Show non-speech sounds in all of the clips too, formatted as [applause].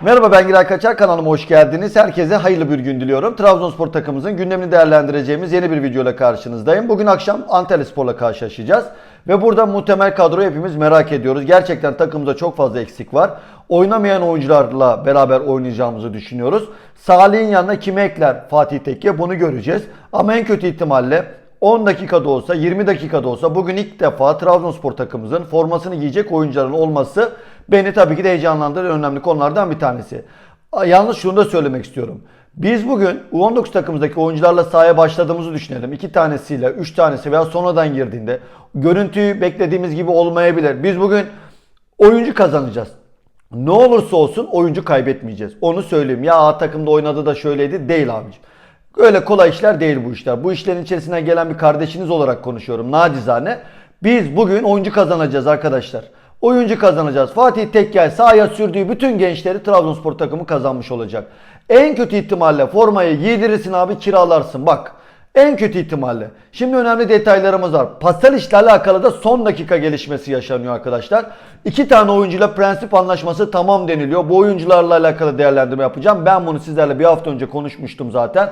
Merhaba ben Giray Kaçar kanalıma hoş geldiniz. Herkese hayırlı bir gün diliyorum. Trabzonspor takımımızın gündemini değerlendireceğimiz yeni bir videoyla karşınızdayım. Bugün akşam Antalyaspor'la karşılaşacağız. Ve burada muhtemel kadroyu hepimiz merak ediyoruz. Gerçekten takımımızda çok fazla eksik var. Oynamayan oyuncularla beraber oynayacağımızı düşünüyoruz. Salih'in yanına kimi ekler Fatih Tekke bunu göreceğiz. Ama en kötü ihtimalle 10 dakikada olsa 20 dakikada olsa bugün ilk defa Trabzonspor takımımızın formasını giyecek oyuncuların olması beni tabii ki de heyecanlandıran önemli konulardan bir tanesi. Yalnız şunu da söylemek istiyorum. Biz bugün U19 takımımızdaki oyuncularla sahaya başladığımızı düşünelim. İki tanesiyle, üç tanesi veya sonradan girdiğinde görüntüyü beklediğimiz gibi olmayabilir. Biz bugün oyuncu kazanacağız. Ne olursa olsun oyuncu kaybetmeyeceğiz. Onu söyleyeyim. Ya A takımda oynadı da şöyleydi. Değil abicim. Öyle kolay işler değil bu işler. Bu işlerin içerisinden gelen bir kardeşiniz olarak konuşuyorum nacizane. Biz bugün oyuncu kazanacağız arkadaşlar. Oyuncu kazanacağız. Fatih Tekkel sahaya sürdüğü bütün gençleri Trabzonspor takımı kazanmış olacak. En kötü ihtimalle formayı giydirirsin abi kiralarsın bak. En kötü ihtimalle. Şimdi önemli detaylarımız var. Pastel işle alakalı da son dakika gelişmesi yaşanıyor arkadaşlar. İki tane oyuncuyla prensip anlaşması tamam deniliyor. Bu oyuncularla alakalı değerlendirme yapacağım. Ben bunu sizlerle bir hafta önce konuşmuştum zaten.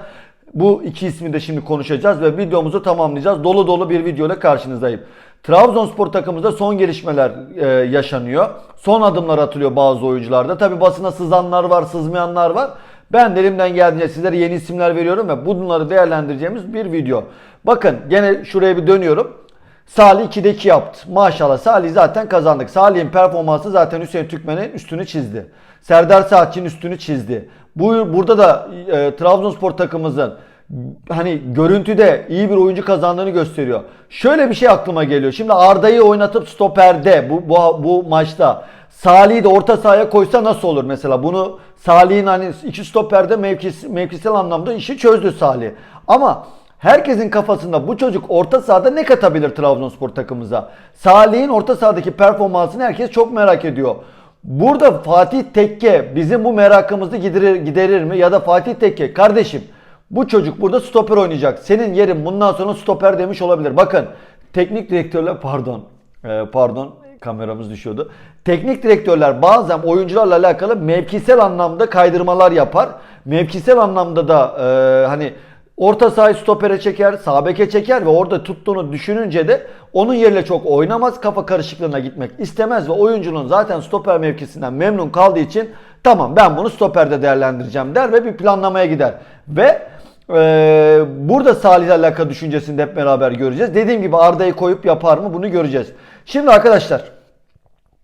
Bu iki ismi de şimdi konuşacağız ve videomuzu tamamlayacağız. Dolu dolu bir video ile karşınızdayım. Trabzonspor takımımızda son gelişmeler e, yaşanıyor. Son adımlar atılıyor bazı oyuncularda. Tabi basına sızanlar var, sızmayanlar var. Ben de elimden geldiğince sizlere yeni isimler veriyorum ve bunları değerlendireceğimiz bir video. Bakın gene şuraya bir dönüyorum. Salih 2'de 2 yaptı. Maşallah Salih zaten kazandık. Salih'in performansı zaten Hüseyin Türkmen'in üstünü çizdi. Serdar Saatçı'nın üstünü çizdi. Bu burada da e, Trabzonspor takımımızın hani görüntüde iyi bir oyuncu kazandığını gösteriyor. Şöyle bir şey aklıma geliyor. Şimdi Arda'yı oynatıp stoperde bu, bu, bu maçta Salih'i de orta sahaya koysa nasıl olur mesela? Bunu Salih'in hani iki stoperde mevkis, mevkisel anlamda işi çözdü Salih. Ama herkesin kafasında bu çocuk orta sahada ne katabilir Trabzonspor takımımıza? Salih'in orta sahadaki performansını herkes çok merak ediyor. Burada Fatih Tekke bizim bu merakımızı giderir, giderir mi? Ya da Fatih Tekke kardeşim bu çocuk burada stoper oynayacak. Senin yerin bundan sonra stoper demiş olabilir. Bakın teknik direktörler pardon e, pardon kameramız düşüyordu. Teknik direktörler bazen oyuncularla alakalı mevkisel anlamda kaydırmalar yapar. Mevkisel anlamda da e, hani orta sahayı stopere çeker, sağ beke çeker ve orada tuttuğunu düşününce de onun yerine çok oynamaz. Kafa karışıklığına gitmek istemez ve oyuncunun zaten stoper mevkisinden memnun kaldığı için tamam ben bunu stoperde değerlendireceğim der ve bir planlamaya gider. Ve ee, burada Salih ile alakalı düşüncesini de hep beraber göreceğiz. Dediğim gibi Arda'yı koyup yapar mı bunu göreceğiz. Şimdi arkadaşlar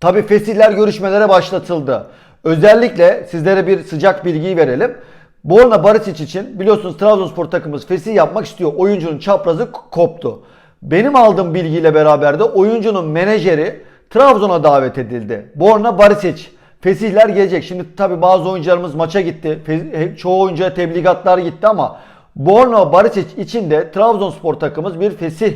tabi fesiller görüşmelere başlatıldı. Özellikle sizlere bir sıcak bilgiyi verelim. Borna Barisic için biliyorsunuz Trabzonspor takımımız fesih yapmak istiyor. Oyuncunun çaprazı koptu. Benim aldığım bilgiyle beraber de oyuncunun menajeri Trabzon'a davet edildi. Borna Barisic. Fesihler gelecek. Şimdi tabi bazı oyuncularımız maça gitti. Çoğu oyuncuya tebligatlar gitti ama Borno Barisic için de Trabzonspor takımımız bir fesih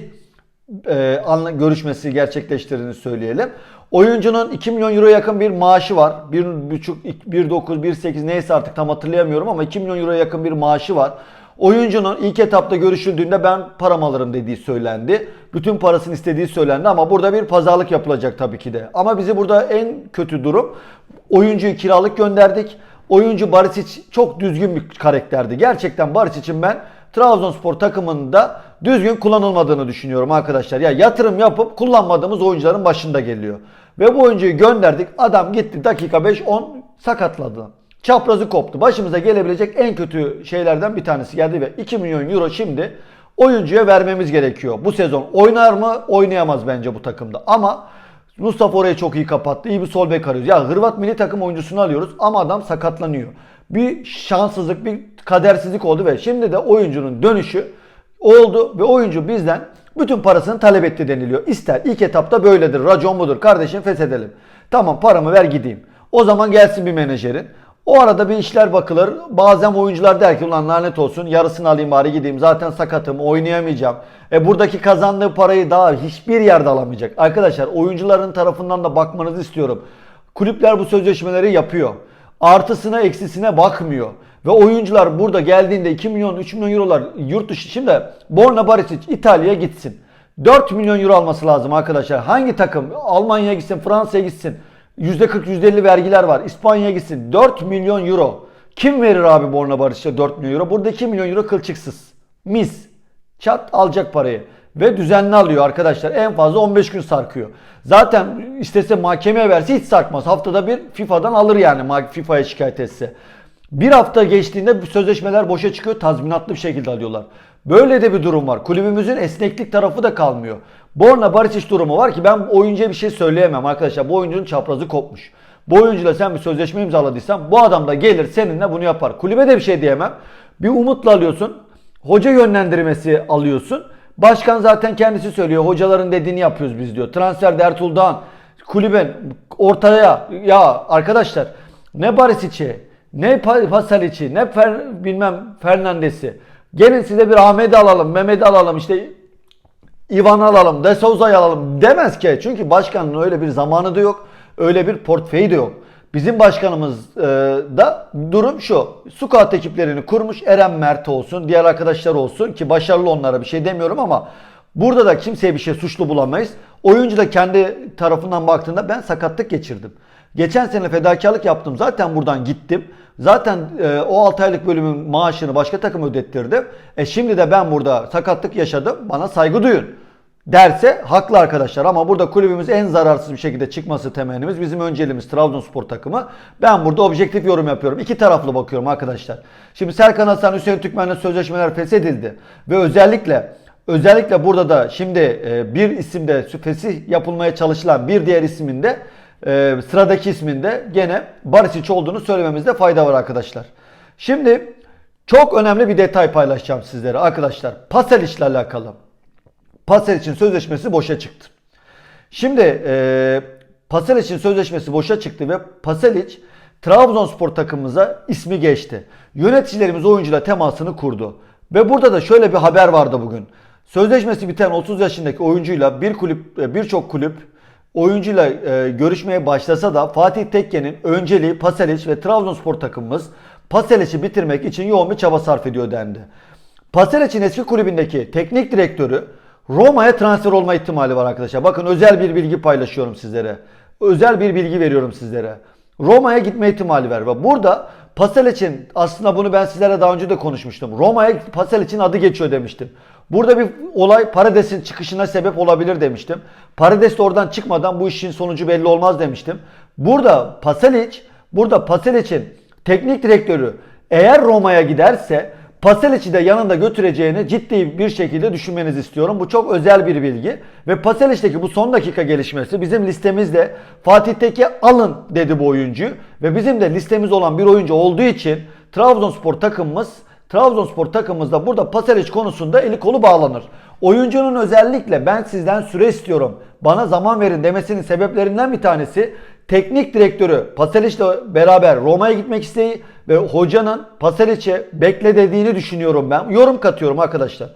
e, görüşmesi gerçekleştirdiğini söyleyelim. Oyuncunun 2 milyon euro yakın bir maaşı var. 1.5, 1.9, 1.8 neyse artık tam hatırlayamıyorum ama 2 milyon euro yakın bir maaşı var. Oyuncunun ilk etapta görüşüldüğünde ben param alırım dediği söylendi. Bütün parasını istediği söylendi ama burada bir pazarlık yapılacak tabii ki de. Ama bizi burada en kötü durum oyuncuyu kiralık gönderdik. Oyuncu Barisic çok düzgün bir karakterdi. Gerçekten Barisic'in ben Trabzonspor takımında düzgün kullanılmadığını düşünüyorum arkadaşlar. Ya yatırım yapıp kullanmadığımız oyuncuların başında geliyor. Ve bu oyuncuyu gönderdik. Adam gitti dakika 5-10 sakatladı. Çaprazı koptu. Başımıza gelebilecek en kötü şeylerden bir tanesi geldi ve 2 milyon euro şimdi oyuncuya vermemiz gerekiyor. Bu sezon oynar mı? Oynayamaz bence bu takımda. Ama Mustafa orayı çok iyi kapattı. İyi bir sol bek arıyoruz. Ya Hırvat milli takım oyuncusunu alıyoruz ama adam sakatlanıyor. Bir şanssızlık, bir kadersizlik oldu ve şimdi de oyuncunun dönüşü oldu ve oyuncu bizden bütün parasını talep etti deniliyor. İster ilk etapta böyledir. Racon budur. Kardeşim feshedelim. Tamam paramı ver gideyim. O zaman gelsin bir menajerin. O arada bir işler bakılır. Bazen oyuncular der ki ulan lanet olsun yarısını alayım bari gideyim. Zaten sakatım oynayamayacağım. E buradaki kazandığı parayı daha hiçbir yerde alamayacak. Arkadaşlar oyuncuların tarafından da bakmanızı istiyorum. Kulüpler bu sözleşmeleri yapıyor. Artısına eksisine bakmıyor. Ve oyuncular burada geldiğinde 2 milyon 3 milyon eurolar yurt dışı. Şimdi Borna Barisic İtalya'ya gitsin. 4 milyon euro alması lazım arkadaşlar. Hangi takım? Almanya'ya gitsin, Fransa'ya gitsin. %40 %50 vergiler var. İspanya'ya gitsin 4 milyon euro. Kim verir abi Borna Barış'a 4 milyon euro? Burada 2 milyon euro kılçıksız. Mis. Çat alacak parayı. Ve düzenli alıyor arkadaşlar. En fazla 15 gün sarkıyor. Zaten istese mahkemeye verse hiç sarkmaz. Haftada bir FIFA'dan alır yani FIFA'ya şikayet etse. Bir hafta geçtiğinde sözleşmeler boşa çıkıyor. Tazminatlı bir şekilde alıyorlar. Böyle de bir durum var. Kulübümüzün esneklik tarafı da kalmıyor. Borna Barisic durumu var ki ben oyuncuya bir şey söyleyemem arkadaşlar. Bu oyuncunun çaprazı kopmuş. Bu oyuncuyla sen bir sözleşme imzaladıysan bu adam da gelir seninle bunu yapar. Kulübe de bir şey diyemem. Bir umutla alıyorsun. Hoca yönlendirmesi alıyorsun. Başkan zaten kendisi söylüyor. Hocaların dediğini yapıyoruz biz diyor. Transfer Ertuğrul Dağan ortaya ya arkadaşlar ne Barisic'i ne Pa- Pasalic'i ne Fer, bilmem Fernandes'i gelin size bir Ahmet'i alalım Mehmet'i alalım işte İvan alalım, De Souza'yı alalım demez ki. Çünkü başkanın öyle bir zamanı da yok. Öyle bir portföyü de yok. Bizim başkanımız e, da durum şu. Squat ekiplerini kurmuş. Eren Mert olsun, diğer arkadaşlar olsun ki başarılı onlara bir şey demiyorum ama burada da kimseye bir şey suçlu bulamayız. Oyuncu da kendi tarafından baktığında ben sakatlık geçirdim. Geçen sene fedakarlık yaptım. Zaten buradan gittim. Zaten e, o 6 aylık bölümün maaşını başka takım ödettirdim. E şimdi de ben burada sakatlık yaşadım. Bana saygı duyun derse haklı arkadaşlar ama burada kulübümüz en zararsız bir şekilde çıkması temennimiz. Bizim önceliğimiz Trabzonspor takımı. Ben burada objektif yorum yapıyorum. İki taraflı bakıyorum arkadaşlar. Şimdi Serkan Hasan, Hüseyin Türkmen'le sözleşmeler feshedildi ve özellikle özellikle burada da şimdi e, bir isimde fesih yapılmaya çalışılan bir diğer isminde e, sıradaki isminde gene Barisic olduğunu söylememizde fayda var arkadaşlar. Şimdi çok önemli bir detay paylaşacağım sizlere arkadaşlar. Pasel ile alakalı. Pasel için sözleşmesi boşa çıktı. Şimdi e, Pasel sözleşmesi boşa çıktı ve Paselic Trabzonspor takımımıza ismi geçti. Yöneticilerimiz oyuncuyla temasını kurdu. Ve burada da şöyle bir haber vardı bugün. Sözleşmesi biten 30 yaşındaki oyuncuyla bir kulüp e, birçok kulüp oyuncuyla e, görüşmeye başlasa da Fatih Tekke'nin önceliği Paselic ve Trabzonspor takımımız Paselic'i bitirmek için yoğun bir çaba sarf ediyor dendi. Paselic'in eski kulübündeki teknik direktörü Roma'ya transfer olma ihtimali var arkadaşlar. Bakın özel bir bilgi paylaşıyorum sizlere. Özel bir bilgi veriyorum sizlere. Roma'ya gitme ihtimali var. Ve burada Paselic'in aslında bunu ben sizlere daha önce de konuşmuştum. Roma'ya Paselic'in adı geçiyor demiştim. Burada bir olay Parades'in çıkışına sebep olabilir demiştim. Parades de oradan çıkmadan bu işin sonucu belli olmaz demiştim. Burada Paselic, burada Paselic'in teknik direktörü eğer Roma'ya giderse Paselic'i de yanında götüreceğini ciddi bir şekilde düşünmenizi istiyorum. Bu çok özel bir bilgi. Ve Paselic'teki bu son dakika gelişmesi bizim listemizde Fatih Tekke alın dedi bu oyuncu. Ve bizim de listemiz olan bir oyuncu olduğu için Trabzonspor takımımız Trabzonspor takımımızda burada Paselic konusunda eli kolu bağlanır. Oyuncunun özellikle ben sizden süre istiyorum. Bana zaman verin demesinin sebeplerinden bir tanesi teknik direktörü Paselic'le beraber Roma'ya gitmek isteği ve hocanın Paselic'e bekle dediğini düşünüyorum ben. Yorum katıyorum arkadaşlar.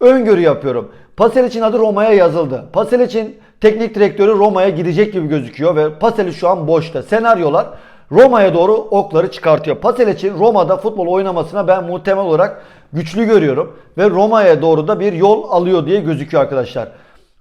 Öngörü yapıyorum. Paselic'in adı Roma'ya yazıldı. Paselic'in teknik direktörü Roma'ya gidecek gibi gözüküyor ve Paselic şu an boşta. Senaryolar Roma'ya doğru okları çıkartıyor. Paselic'in Roma'da futbol oynamasına ben muhtemel olarak güçlü görüyorum. Ve Roma'ya doğru da bir yol alıyor diye gözüküyor arkadaşlar.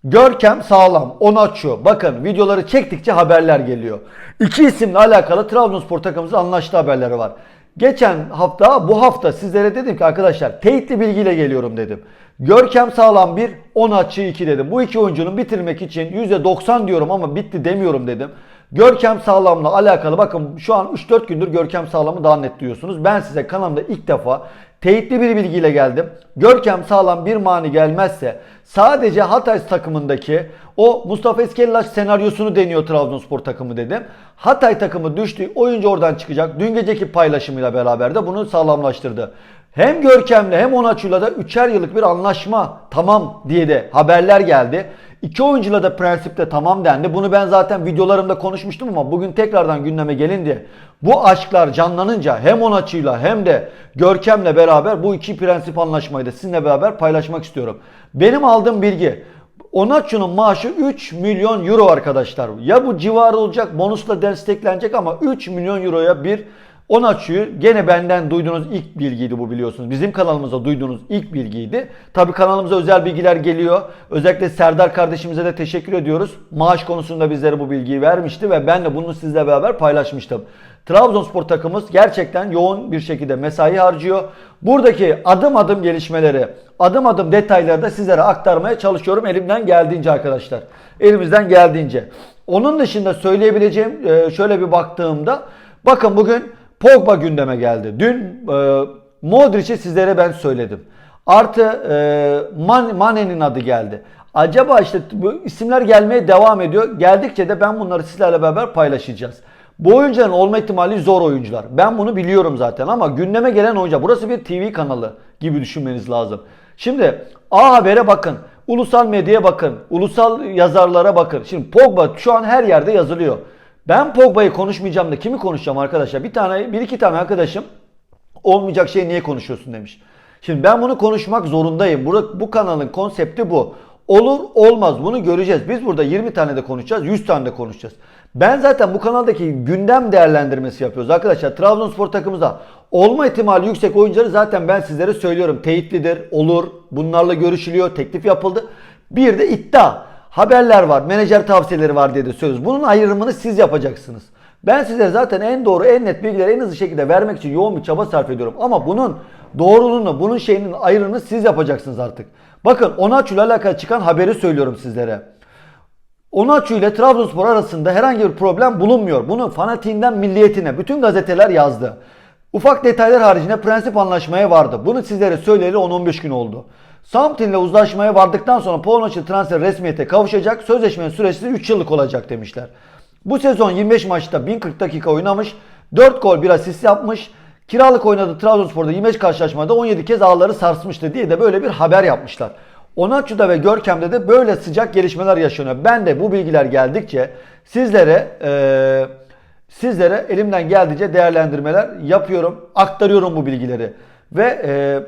Görkem sağlam. Onu açıyor. Bakın videoları çektikçe haberler geliyor. İki isimle alakalı Trabzonspor takımımızın anlaştığı haberleri var. Geçen hafta bu hafta sizlere dedim ki arkadaşlar teyitli bilgiyle geliyorum dedim. Görkem sağlam bir 10 açı 2 dedim. Bu iki oyuncunun bitirmek için %90 diyorum ama bitti demiyorum dedim. Görkem Sağlam'la alakalı bakın şu an 3-4 gündür Görkem Sağlam'ı daha net duyuyorsunuz. Ben size kanalımda ilk defa teyitli bir bilgiyle geldim. Görkem Sağlam bir mani gelmezse sadece Hatay takımındaki o Mustafa Eskellaş senaryosunu deniyor Trabzonspor takımı dedim. Hatay takımı düştü. Oyuncu oradan çıkacak. Dün geceki paylaşımıyla beraber de bunu sağlamlaştırdı. Hem Görkem'le hem Onaçu'yla da 3'er yıllık bir anlaşma tamam diye de haberler geldi. İki oyuncuyla da prensipte tamam dendi. Bunu ben zaten videolarımda konuşmuştum ama bugün tekrardan gündeme gelince bu aşklar canlanınca hem Onaçu'yla hem de Görkem'le beraber bu iki prensip anlaşmayı da sizinle beraber paylaşmak istiyorum. Benim aldığım bilgi Onaçu'nun maaşı 3 milyon euro arkadaşlar. Ya bu civarı olacak bonusla desteklenecek ama 3 milyon euroya bir Onaçu'yu gene benden duyduğunuz ilk bilgiydi bu biliyorsunuz. Bizim kanalımızda duyduğunuz ilk bilgiydi. Tabii kanalımıza özel bilgiler geliyor. Özellikle Serdar kardeşimize de teşekkür ediyoruz. Maaş konusunda bizlere bu bilgiyi vermişti ve ben de bunu sizle beraber paylaşmıştım. Trabzonspor takımımız gerçekten yoğun bir şekilde mesai harcıyor. Buradaki adım adım gelişmeleri, adım adım detayları da sizlere aktarmaya çalışıyorum elimden geldiğince arkadaşlar. Elimizden geldiğince. Onun dışında söyleyebileceğim e, şöyle bir baktığımda bakın bugün Pogba gündeme geldi. Dün e, Modric'i sizlere ben söyledim. Artı e, Man, Mane'nin adı geldi. Acaba işte bu isimler gelmeye devam ediyor. Geldikçe de ben bunları sizlerle beraber paylaşacağız. Bu oyuncuların olma ihtimali zor oyuncular. Ben bunu biliyorum zaten ama gündeme gelen oyuncu. Burası bir TV kanalı gibi düşünmeniz lazım. Şimdi A Haber'e bakın. Ulusal medyaya bakın. Ulusal yazarlara bakın. Şimdi Pogba şu an her yerde yazılıyor. Ben Pogba'yı konuşmayacağım da kimi konuşacağım arkadaşlar? Bir tane, bir iki tane arkadaşım olmayacak şey niye konuşuyorsun demiş. Şimdi ben bunu konuşmak zorundayım. Bu, bu kanalın konsepti bu. Olur olmaz bunu göreceğiz. Biz burada 20 tane de konuşacağız, 100 tane de konuşacağız. Ben zaten bu kanaldaki gündem değerlendirmesi yapıyoruz arkadaşlar. Trabzonspor takımımızda olma ihtimali yüksek oyuncuları zaten ben sizlere söylüyorum. Teyitlidir, olur, bunlarla görüşülüyor, teklif yapıldı. Bir de iddia. Haberler var, menajer tavsiyeleri var diye de söz. Bunun ayrımını siz yapacaksınız. Ben size zaten en doğru, en net bilgileri en hızlı şekilde vermek için yoğun bir çaba sarf ediyorum. Ama bunun doğruluğunu, bunun şeyinin ayrımını siz yapacaksınız artık. Bakın Onaçu ile alakalı çıkan haberi söylüyorum sizlere. Onaçu ile Trabzonspor arasında herhangi bir problem bulunmuyor. Bunu fanatiğinden milliyetine bütün gazeteler yazdı. Ufak detaylar haricinde prensip anlaşmaya vardı. Bunu sizlere söyleyeli 10-15 gün oldu. Southampton ile uzlaşmaya vardıktan sonra Polonyalı transfer resmiyete kavuşacak. Sözleşmenin süresi 3 yıllık olacak demişler. Bu sezon 25 maçta 1040 dakika oynamış. 4 gol 1 asist yapmış. Kiralık oynadığı Trabzonspor'da 25 karşılaşmada 17 kez ağları sarsmıştı diye de böyle bir haber yapmışlar. Onaçu'da ve Görkem'de de böyle sıcak gelişmeler yaşanıyor. Ben de bu bilgiler geldikçe sizlere eee sizlere elimden geldiğince değerlendirmeler yapıyorum. Aktarıyorum bu bilgileri. Ve e,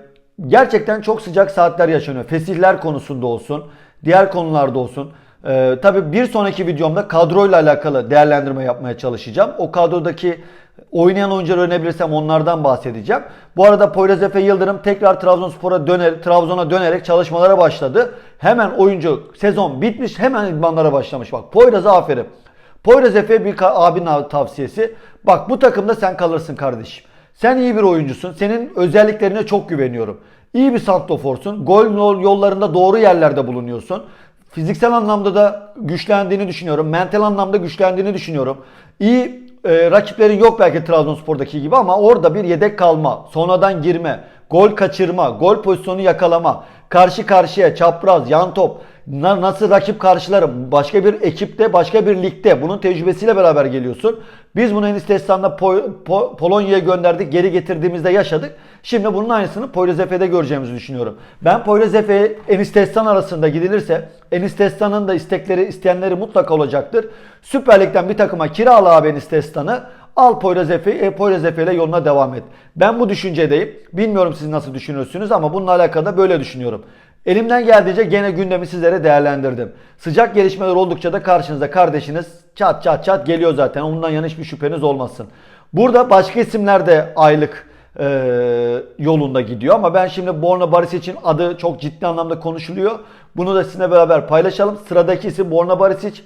gerçekten çok sıcak saatler yaşanıyor. Fesihler konusunda olsun, diğer konularda olsun. E, tabii bir sonraki videomda kadroyla alakalı değerlendirme yapmaya çalışacağım. O kadrodaki oynayan oyuncuları öğrenebilirsem onlardan bahsedeceğim. Bu arada Poyraz Efe Yıldırım tekrar Trabzonspor'a döner, Trabzon'a dönerek çalışmalara başladı. Hemen oyuncu sezon bitmiş hemen idmanlara başlamış. Bak Poyraz'a aferin. Poyraz Efe bir abinin tavsiyesi. Bak bu takımda sen kalırsın kardeşim. Sen iyi bir oyuncusun. Senin özelliklerine çok güveniyorum. İyi bir santroforsun. Gol yol- yollarında doğru yerlerde bulunuyorsun. Fiziksel anlamda da güçlendiğini düşünüyorum. Mental anlamda güçlendiğini düşünüyorum. İyi e, rakiplerin yok belki Trabzonspor'daki gibi ama orada bir yedek kalma, sonradan girme, gol kaçırma, gol pozisyonu yakalama, karşı karşıya çapraz, yan top, nasıl rakip karşılarım, başka bir ekipte, başka bir ligde bunun tecrübesiyle beraber geliyorsun. Biz bunu Enis Destan'da Po- Po- Polonya'ya gönderdik, geri getirdiğimizde yaşadık. Şimdi bunun aynısını Poyraz göreceğimizi düşünüyorum. Ben Poyraz Efe, Enis Destan arasında gidilirse, Enis Destan'ın da istekleri, isteyenleri mutlaka olacaktır. Süper Lig'den bir takıma kirala abi Enis Destan'ı. Al Poyraz Efe, e, Poyraz ile yoluna devam et. Ben bu düşüncedeyim. Bilmiyorum siz nasıl düşünüyorsunuz ama bununla alakalı da böyle düşünüyorum. Elimden geldiğince gene gündemi sizlere değerlendirdim. Sıcak gelişmeler oldukça da karşınıza kardeşiniz çat çat çat geliyor zaten. Ondan yana hiçbir şüpheniz olmasın. Burada başka isimler de aylık e, yolunda gidiyor ama ben şimdi Borna Barisic'in adı çok ciddi anlamda konuşuluyor. Bunu da sizinle beraber paylaşalım. Sıradaki isim Borna Barisic.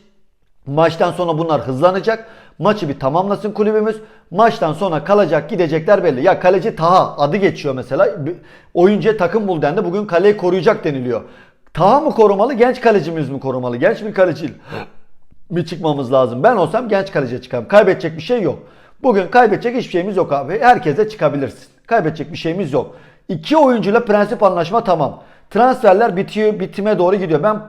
Maçtan sonra bunlar hızlanacak. Maçı bir tamamlasın kulübümüz. Maçtan sonra kalacak gidecekler belli. Ya kaleci Taha adı geçiyor mesela. Oyuncuya takım bul dendi. Bugün kaleyi koruyacak deniliyor. Taha mı korumalı genç kalecimiz mi korumalı? Genç bir kaleci mi çıkmamız lazım? Ben olsam genç kaleciye çıkarım. Kaybedecek bir şey yok. Bugün kaybedecek hiçbir şeyimiz yok abi. Herkese çıkabilirsin. Kaybedecek bir şeyimiz yok. İki oyuncuyla prensip anlaşma tamam. Transferler bitiyor, bitime doğru gidiyor. Ben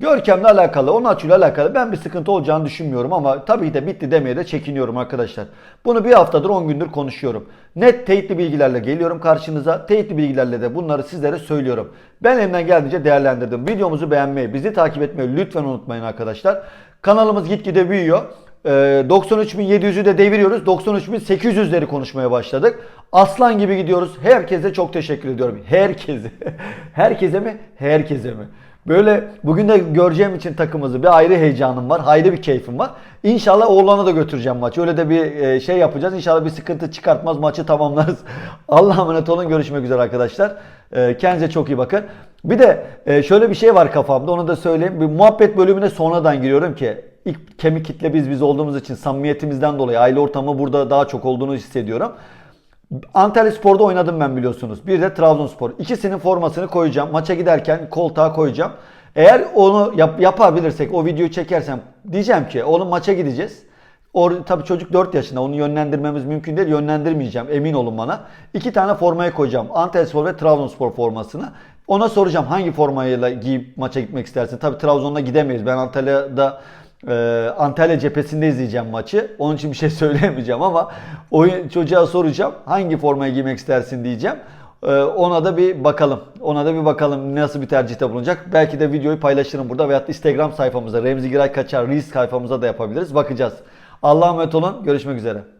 Görkem'le alakalı, Onaçu'yla alakalı ben bir sıkıntı olacağını düşünmüyorum ama tabii de bitti demeye de çekiniyorum arkadaşlar. Bunu bir haftadır 10 gündür konuşuyorum. Net teyitli bilgilerle geliyorum karşınıza. Teyitli bilgilerle de bunları sizlere söylüyorum. Ben elimden geldiğince değerlendirdim. Videomuzu beğenmeyi, bizi takip etmeyi lütfen unutmayın arkadaşlar. Kanalımız gitgide büyüyor. Ee, 93.700'ü de deviriyoruz. 93.800'leri konuşmaya başladık. Aslan gibi gidiyoruz. Herkese çok teşekkür ediyorum. Herkese. [laughs] Herkese mi? Herkese mi? Böyle bugün de göreceğim için takımımızı bir ayrı heyecanım var. Ayrı bir keyfim var. İnşallah oğlanı da götüreceğim maçı. Öyle de bir e, şey yapacağız. İnşallah bir sıkıntı çıkartmaz maçı tamamlarız. [laughs] Allah'a emanet olun. Görüşmek üzere arkadaşlar. E, Kendinize çok iyi bakın. Bir de e, şöyle bir şey var kafamda. Onu da söyleyeyim. Bir muhabbet bölümüne sonradan giriyorum ki ilk kemik kitle biz biz olduğumuz için samimiyetimizden dolayı aile ortamı burada daha çok olduğunu hissediyorum. Antalya Spor'da oynadım ben biliyorsunuz. Bir de Trabzonspor. İkisinin formasını koyacağım. Maça giderken koltuğa koyacağım. Eğer onu yap- yapabilirsek, o videoyu çekersem diyeceğim ki oğlum maça gideceğiz. Or tabii çocuk 4 yaşında. Onu yönlendirmemiz mümkün değil. Yönlendirmeyeceğim. Emin olun bana. İki tane formayı koyacağım. Antalyaspor ve Trabzonspor formasını. Ona soracağım hangi formayla giyip maça gitmek istersin. Tabii Trabzon'da gidemeyiz. Ben Antalya'da e, Antalya cephesinde izleyeceğim maçı. Onun için bir şey [laughs] söyleyemeyeceğim ama oyun çocuğa soracağım. Hangi formayı giymek istersin diyeceğim. E, ona da bir bakalım. Ona da bir bakalım nasıl bir tercihte bulunacak. Belki de videoyu paylaşırım burada veyahut Instagram sayfamıza Remzi Giray Kaçar Reels sayfamıza da yapabiliriz. Bakacağız. Allah'a emanet olun. Görüşmek üzere.